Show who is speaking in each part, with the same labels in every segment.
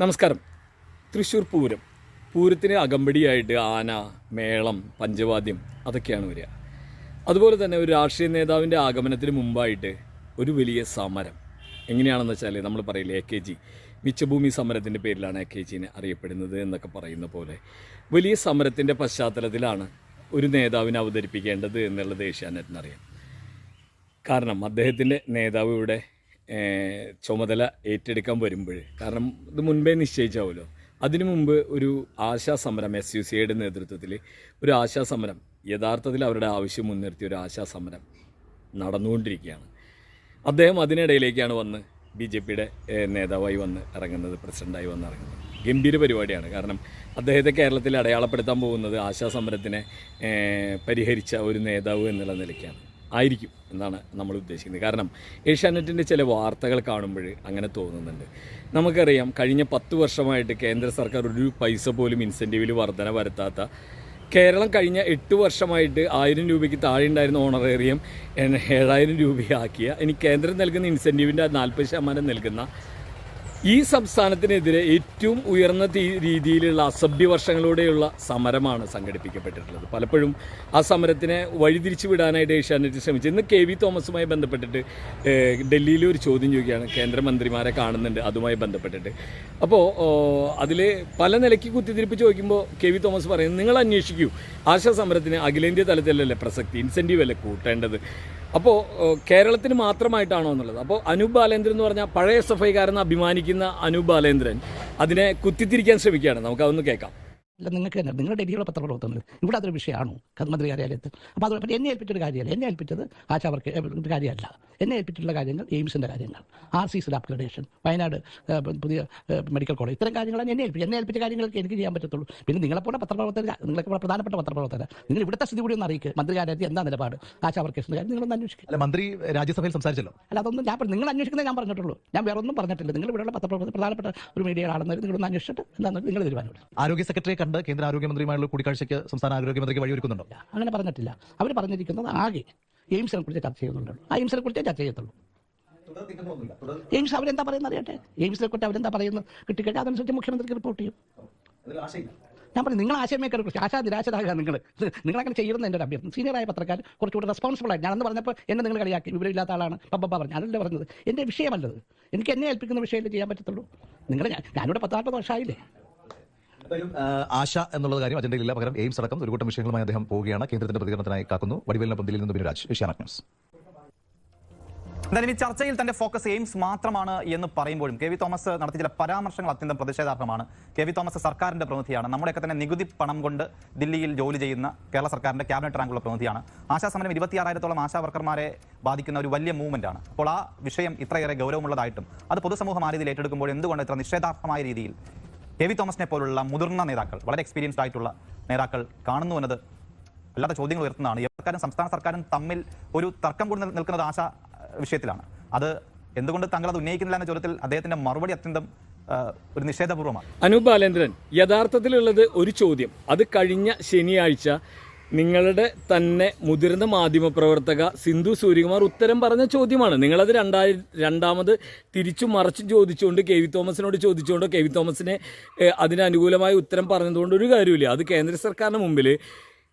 Speaker 1: നമസ്കാരം. തൃശ്ശൂർ പൂരം. പൂരത്തിന് അകമ്പടിയായിട്ട് ആന മേളം പഞ്ചവാദ്യം അതൊക്കെയാണ് വരിക. അതുപോലെ തന്നെ ഒരു രാഷ്ട്രീയ നേതാവിന്റെ ആഗമനത്തിന് മുമ്പായിട്ട് ഒരു വലിയ സമരം. എങ്ങനെയാണെന്ന് വെച്ചാൽ നമ്മൾ പറയില്ല എ കെ ജി മിച്ചഭൂമി സമരത്തിന്റെ പേരിലാണ് എ കെ ജിനെ അറിയപ്പെടുന്നത് എന്നൊക്കെ പറയുന്ന പോലെ വലിയ സമരത്തിന്റെ പശ്ചാത്തലത്തിലാണ് ഒരു നേതാവിനെ അവതരിപ്പിക്കേണ്ടത് എന്നുള്ളത് ഏഷ്യാനെറ്റിനറിയാം. കാരണം അദ്ദേഹത്തിന്റെ നേതാവ് ഇവിടെ ചുമതല ഏറ്റെടുക്കാൻ വരുമ്പോൾ കാരണം ഇത് മുൻപേ നിശ്ചയിച്ചാവുമല്ലോ അതിനു മുമ്പ് ഒരു ആശാ സമരം എസ് യു സിയുടെ നേതൃത്വത്തിൽ ഒരു ആശാ സമരം യഥാർത്ഥത്തിൽ അവരുടെ ആവശ്യം മുൻനിർത്തി ഒരു ആശാ സമരം നടന്നുകൊണ്ടിരിക്കുകയാണ്. അദ്ദേഹം അതിനിടയിലേക്കാണ് വന്ന് ബി ജെ പിയുടെ നേതാവായി വന്ന് ഇറങ്ങുന്നത് പ്രസിഡന്റായി വന്ന് ഇറങ്ങുന്നത്. ഗംഭീര പരിപാടിയാണ്. കാരണം അദ്ദേഹത്തെ കേരളത്തിൽ അടയാളപ്പെടുത്താൻ പോകുന്നത് ആശാ സമരത്തിനെ പരിഹരിച്ച ഒരു നേതാവ് എന്നുള്ള നിലയ്ക്കാണ്. ആയിരിക്കും എന്നാണ് നമ്മൾ ഉദ്ദേശിക്കുന്നത്. കാരണം ഏഷ്യാനെറ്റിന്റെ ചില വാർത്തകൾ കാണുമ്പോൾ അങ്ങനെ തോന്നുന്നുണ്ട്. നമുക്കറിയാം കഴിഞ്ഞ പത്ത് വർഷമായിട്ട് കേന്ദ്ര സർക്കാർ ഒരു പൈസ പോലും ഇൻസെന്റീവിൽ വർധന വരുത്താത്ത കേരളം കഴിഞ്ഞ എട്ട് വർഷമായിട്ട് ആയിരം രൂപയ്ക്ക് താഴെ ഉണ്ടായിരുന്ന ഓണറേറിയം ഏഴായിരം രൂപയാക്കിയ ഇനി കേന്ദ്രം നൽകുന്ന ഇൻസെന്റീവിന്റെ നാൽപ്പത് ശതമാനം നൽകുന്ന ഈ സംസ്ഥാനത്തിനെതിരെ ഏറ്റവും ഉയർന്ന രീതിയിലുള്ള അസഭ്യ വർഷങ്ങളോടെയുള്ള സമരമാണ് സംഘടിപ്പിക്കപ്പെട്ടിട്ടുള്ളത്. പലപ്പോഴും ആ സമരത്തിനെ വഴിതിരിച്ചു വിടാനായിട്ട് ഏഷ്യാനെറ്റ് ശ്രമിച്ചു. ഇന്ന് കെ വി തോമസുമായി ബന്ധപ്പെട്ടിട്ട് ഡൽഹിയിൽ ഒരു ചോദ്യം ചോദിക്കുകയാണ്. കേന്ദ്രമന്ത്രിമാരെ കാണുന്നുണ്ട് അതുമായി ബന്ധപ്പെട്ടിട്ട്. അപ്പോൾ അതിൽ പല നിലയ്ക്ക് കുത്തിത്തിരിപ്പ് ചോദിക്കുമ്പോൾ കെ വി തോമസ് പറയുന്നത് നിങ്ങൾ അന്വേഷിക്കൂ. ആശാ സമരത്തിന് അഖിലേന്ത്യാ തലത്തിലല്ലേ പ്രസക്തി? ഇൻസെന്റീവ് അല്ലേ കൂട്ടേണ്ടത്? അപ്പോൾ കേരളത്തിന് മാത്രമായിട്ടാണോ എന്നുള്ളത്? അപ്പോൾ അനൂപ് ബാലേന്ദ്രൻ എന്ന് പറഞ്ഞാൽ പഴയ എസ് എഫ് അഭിമാനിക്കുന്ന അനൂപ് ബാലേന്ദ്രൻ അതിനെ കുത്തിത്തിരിക്കാൻ ശ്രമിക്കുകയാണ്. നമുക്ക് അതൊന്ന് കേൾക്കാം.
Speaker 2: അല്ല നിങ്ങൾക്ക് തന്നെ നിങ്ങളുടെ ഡൽഹിയിലുള്ള പത്രപ്രവർത്തനങ്ങൾ. ഇവിടെ അതൊരു വിഷയമാണോ? മന്ത്രി കാര്യാലയത്തിൽ അപ്പോൾ അത് എന്നെ ഏൽപ്പിച്ചൊരു കാര്യമല്ല. എന്നെ ഏൽപ്പിച്ചത് ആശാവർക്ക് കാര്യമല്ല. എന്നെ ഏൽപ്പിച്ചിട്ടുള്ള കാര്യങ്ങൾ എയിംസിന്റെ കാര്യങ്ങൾ. ആർ സി സിയുടെ അപ്ഗ്രഡേഷൻ വയനാട് പുതിയ മെഡിക്കൽ കോളേജ് ഇത്തരം കാര്യങ്ങളാണ് എന്നെ ഏൽപ്പിച്ചത്. എന്നെ ഏൽപ്പിച്ച കാര്യങ്ങൾക്ക് എനിക്ക് ചെയ്യാൻ പറ്റത്തുള്ളൂ. പിന്നെ നിങ്ങളെപ്പോലെ പത്രപ്രവർത്തകർ നിങ്ങൾക്ക് ഇവിടെ പ്രധാനപ്പെട്ട പത്രപ്രവർത്തകർ നിങ്ങൾ ഇവിടുത്തെ സ്ഥിതി കൂടി ഒന്ന് അറിയിക്കുക മന്ത്രി കാര്യത്തിൽ എന്താ നിലപാട്? ആശാവർക്കേഷന്റെ കാര്യം നിങ്ങളൊന്ന് അന്വേഷിക്കുക
Speaker 3: അല്ല മന്ത്രി രാജ്യസഭയിൽ സംസാരിച്ചല്ലോ.
Speaker 2: അല്ല അതൊന്നും ഞാൻ നിങ്ങൾ അന്വേഷിക്കുന്നത് ഞാൻ പറഞ്ഞിട്ടുള്ളൂ. ഞാൻ വേറെ ഒന്നും പറഞ്ഞിട്ടില്ല. നിങ്ങൾ ഇവിടെയുള്ള പത്രപ്രവർത്തകർ പ്രധാനപ്പെട്ട ഒരു മീഡിയ മീഡിയകളാണെന്ന് നിങ്ങളൊന്ന് അന്വേഷിച്ചിട്ട് എന്താണെന്ന് നിങ്ങൾ തീരുമാനമെടുക്കും
Speaker 3: ആരോഗ്യ സെക്രട്ടറിയെ കണ്ട് കേന്ദ്ര ആരോഗ്യമന്ത്രിയുമായുള്ള കൂടിക്കാഴ്ചയ്ക്ക് സംസ്ഥാന ആരോഗ്യമന്ത്രിക്ക് വഴിയൊരുക്കുന്നുണ്ടോ?
Speaker 2: അങ്ങനെ പറഞ്ഞിട്ടില്ല. അവർ പറഞ്ഞിരിക്കുന്നത് ആകെ എയിംസിനെ കുറിച്ച് ചർച്ച ചെയ്യുന്നുള്ളൂ ആ എയിംസിനെ കുറിച്ച് ചർച്ച ചെയ്യത്തുള്ളൂ. എയിംസ് അവരെന്താ പറയുന്നത് അറിയട്ടെ? എയിംസിനെ കുറിച്ച് അവരെന്താ പറയുന്നത്? കിട്ടിക്കഴിഞ്ഞാൽ അതനുസരിച്ച് മുഖ്യമന്ത്രിക്ക് റിപ്പോർട്ട് ചെയ്യും. ഞാൻ പറഞ്ഞു നിങ്ങൾ ആശയമേക്കറെ കുറിച്ച് ആശാ നിരാശരാകുക നിങ്ങൾ നിങ്ങളങ്ങനെ ചെയ്യുന്ന എന്റെ ഒരു അഭ്യർത്ഥന. സീനിയറായ പത്രക്കാർ കുറച്ചുകൂടി റെസ്പോൺസിബിൾ ആയി ഞാനെന്ന് പറഞ്ഞപ്പോൾ എന്നെ നിങ്ങൾ കളിയാക്കി. വിവരമില്ലാത്ത ആളാണ്. പബ്ബ പറഞ്ഞു. അതല്ലേ പറഞ്ഞത്. എന്റെ വിഷയമല്ലത്. എനിക്ക് എന്നെ ഏൽപ്പിക്കുന്ന വിഷയമല്ലേ ചെയ്യാൻ പറ്റത്തുള്ളൂ. നിങ്ങൾ ഞാനിവിടെ പത്താറ് വർഷമായില്ലേ
Speaker 3: ആശ എന്നുള്ള കാര്യം അജണ്ടയിലില്ല പകരം എയിംസ് അടക്കം ഒരു കൂട്ടം വിഷയങ്ങളുമായി അദ്ദേഹം പോവുകയാണ്. കേന്ദ്രത്തിന്റെ പ്രതികരണത്തിനായി കാക്കുന്നു. വടിവേലിന് പന്തിയിൽ നിന്ന് ബിനുരാജ് ഏഷ്യാനെറ്റ് ന്യൂസ്.
Speaker 4: എന്തായാലും ഈ ചർച്ചയിൽ തന്റെ ഫോക്കസ് എയിംസ് മാത്രമാണ് എന്ന് പറയുമ്പോഴും കെ വി തോമസ് നടത്തിയ ചില പരാമർശങ്ങൾ അത്യന്തം പ്രതിഷേധാർഹമാണ്. കെ വി തോമസ് സർക്കാരിന്റെ പ്രതിനിധിയാണ്. നമ്മുടെയൊക്കെ തന്നെ നികുതി പണം കൊണ്ട് ദില്ലിയിൽ ജോലി ചെയ്യുന്ന കേരള സർക്കാരിന്റെ ക്യാബിനറ്റ് റാങ്കുള്ള പ്രതിനിധിയാണ്. ആശാ സമരം ഇരുപത്തിയാറായിരത്തോളം ആശാ വർക്കർമാരെ ബാധിക്കുന്ന ഒരു വലിയ മൂവ്മെന്റ് ആണ്. അപ്പോൾ ആ വിഷയം ഇത്രയേറെ ഗൗരവമുള്ളതായിട്ടും അത് പൊതുസമൂഹം ആ രീതിയിൽ ഏറ്റെടുക്കുമ്പോൾ എന്തുകൊണ്ട് ഇത്ര നിഷേധാർഹമായ രീതിയിൽ കെ വി തോമസിനെ പോലുള്ള മുതിർന്ന നേതാക്കൾ വളരെ എക്സ്പീരിയൻസ്ഡ് ആയിട്ടുള്ള നേതാക്കൾ കാണുന്നു എന്നത് അല്ലാത്ത ചോദ്യങ്ങൾ ഉയർത്തുന്നതാണ്. സർക്കാരും സംസ്ഥാന സർക്കാരും തമ്മിൽ ഒരു തർക്കം നിൽ- നിൽക്കുന്നത് ആശ വിഷയത്തിലാണ്. അത് എന്തുകൊണ്ട് തങ്ങൾ അത് ഉന്നയിക്കുന്നില്ല എന്ന ചോദ്യത്തിൽ അദ്ദേഹത്തിന്റെ മറുപടി അത്യന്തം ഒരു നിഷേധപൂർവമാണ്.
Speaker 1: അനൂപ് ബാലേന്ദ്രൻ യഥാർത്ഥത്തിലുള്ളത് ഒരു ചോദ്യം. അത് കഴിഞ്ഞ ശനിയാഴ്ച നിങ്ങളുടെ തന്നെ മുതിർന്ന മാധ്യമപ്രവർത്തക സിന്ധു സൂര്യകുമാർ ഉത്തരം പറഞ്ഞ ചോദ്യമാണ്. നിങ്ങളത് രണ്ടായി രണ്ടാമത് തിരിച്ചു മറച്ചു ചോദിച്ചുകൊണ്ട് കെ വി തോമസിനോട് ചോദിച്ചുകൊണ്ടോ കെ വി തോമസിനെ അതിനനുകൂലമായ ഉത്തരം പറഞ്ഞതുകൊണ്ട് ഒരു കാര്യമില്ല അത് കേന്ദ്ര സർക്കാരിന് മുമ്പിൽ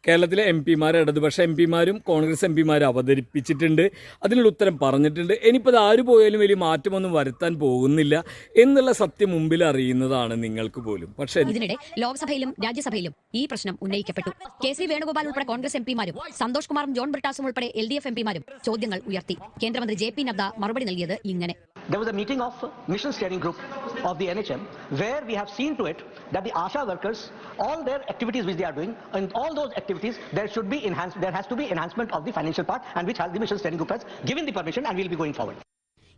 Speaker 1: കേരളത്തിലെ എം പിമാർ ഇടതുപക്ഷ എം പിമാരും കോൺഗ്രസ് എം പിമാരും അവതരിപ്പിച്ചിട്ടുണ്ട്. അതിനുള്ള ഉത്തരം പറഞ്ഞിട്ടുണ്ട്. ഇനിയിപ്പോൾ അത് ആര് പോയാലും വലിയ മാറ്റമൊന്നും വരുത്താൻ പോകുന്നില്ല എന്നുള്ള സത്യം മുമ്പിൽ അറിയുന്നതാണ് നിങ്ങൾക്ക് പോലും. പക്ഷേ
Speaker 5: ഇതിനിടെ ലോക്സഭയിലും രാജ്യസഭയിലും ഈ പ്രശ്നം ഉന്നയിക്കപ്പെട്ടു. കെ സി വേണുഗോപാൽ ഉൾപ്പെടെ കോൺഗ്രസ് എം പിമാരും സന്തോഷ് കുമാറും ജോൺ ബ്രിട്ടാസും ഉൾപ്പെടെ എൽ ഡി എഫ് എം പിമാരും ചോദ്യങ്ങൾ ഉയർത്തി. കേന്ദ്രമന്ത്രി ജെ പി നദ്ദ മറുപടി നൽകിയത് ഇങ്ങനെ.
Speaker 6: There was a meeting of Mission Steering Group of the NHM where we have seen to it that the ASHA workers, all their activities which they are doing, and all those activities, there should be enhanced, there has to be enhancement of the financial part and which has the Mission Steering Group has given the permission and we will be going forward.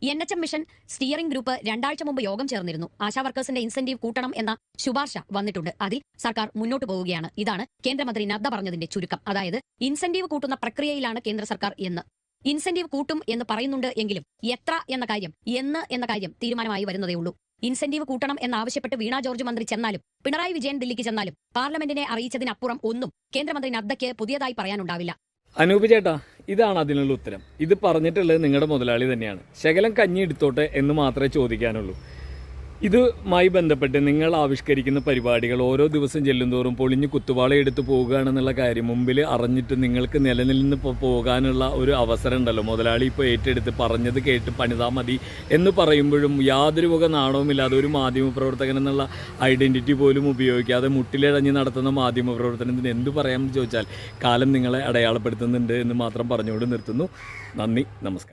Speaker 5: N H M mission steering group രണ്ടാഴ്ച മുമ്പ് യോഗം ചേർന്നിരുന്നു ASHA വർക്കേഴ്സിന്റെ incentive കൂട്ടണം എന്ന ശുപാർശ വന്നിട്ടുണ്ട് അതിൽ സർക്കാർ മുന്നോട്ട് പോവുകയാണ് ഇതാണ് കേന്ദ്രമന്ത്രി നദ്ദ പറഞ്ഞതിന്റെ ചുരുക്കം അതായത് ഇൻസെന്റീവ് കൂട്ടുന്ന പ്രക്രിയയിലാണ് കേന്ദ്ര സർക്കാർ എന്ന് ഇൻസെന്റീവ് കൂട്ടും എന്ന് പറയുന്നുണ്ട് എങ്കിലും എത്ര എന്ന കാര്യം എന്ന് എന്ന കാര്യം തീരുമാനമായി വരുന്നതേ ഉള്ളൂ. ഇൻസെന്റീവ് കൂട്ടണം എന്നാവശ്യപ്പെട്ട് വീണ ജോർജ് മന്ത്രി ചെന്നാലും പിണറായി വിജയൻ ദില്ലിക്ക് ചെന്നാലും പാർലമെന്റിനെ അറിയിച്ചതിനപ്പുറം ഒന്നും കേന്ദ്രമന്ത്രി നദ്ദയ്ക്ക് പുതിയതായി പറയാനുണ്ടാവില്ല.
Speaker 1: അനൂപ് ചേട്ടാ ഇതാണ് അതിനുള്ള ഉത്തരം. ഇത് പറഞ്ഞിട്ടുള്ളത് നിങ്ങളുടെ മുതലാളി തന്നെയാണ്. ശകലം കഞ്ഞി എടുത്തോട്ടെ എന്ന് മാത്രമേ ചോദിക്കാനുള്ളൂ. ഇതുമായി ബന്ധപ്പെട്ട് നിങ്ങൾ ആവിഷ്കരിക്കുന്ന പരിപാടികൾ ഓരോ ദിവസം ചെല്ലുന്തോറും പൊളിഞ്ഞ് കുത്തുവാള എടുത്ത് പോകുകയാണെന്നുള്ള കാര്യം മുമ്പിൽ അറിഞ്ഞിട്ട് നിങ്ങൾക്ക് നിലനിന്ന് പോകാനുള്ള ഒരു അവസരം ഉണ്ടല്ലോ. മുതലാളി ഇപ്പോൾ ഏറ്റെടുത്ത് പറഞ്ഞത് കേട്ട് പണിതാ മതി എന്ന് പറയുമ്പോഴും യാതൊരു വക നാണവുമില്ലാതെ ഒരു മാധ്യമപ്രവർത്തകൻ എന്നുള്ള ഐഡന്റിറ്റി പോലും ഉപയോഗിക്കാതെ മുട്ടിലിഴഞ്ഞ് നടത്തുന്ന മാധ്യമപ്രവർത്തനത്തിന് എന്ത് പറയാമെന്ന് ചോദിച്ചാൽ കാലം നിങ്ങളെ അടയാളപ്പെടുത്തുന്നുണ്ട് എന്ന് മാത്രം പറഞ്ഞുകൊണ്ട് നിർത്തുന്നു. നന്ദി നമസ്കാരം.